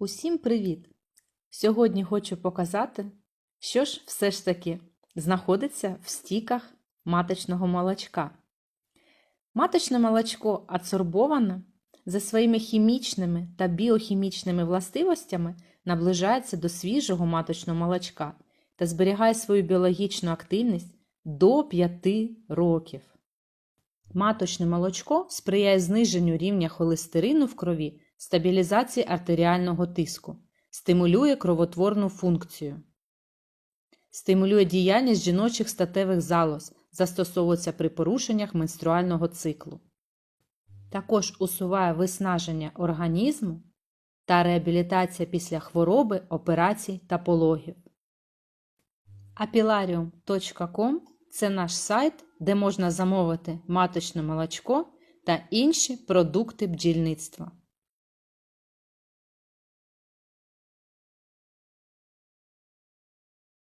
Усім привіт! Сьогодні хочу показати, що ж все ж таки знаходиться в стіках маточного молочка. Маточне молочко адсорбоване за своїми хімічними та біохімічними властивостями наближається до свіжого маточного молочка та зберігає свою біологічну активність до 5 років. Маточне молочко сприяє зниженню рівня холестерину в крові, стабілізації артеріального тиску, стимулює кровотворну функцію, стимулює діяльність жіночих статевих залоз, застосовується при порушеннях менструального циклу. Також усуває виснаження організму та реабілітація після хвороби, операцій та пологів. apilarium.com – це наш сайт, де можна замовити маточне молочко та інші продукти бджільництва.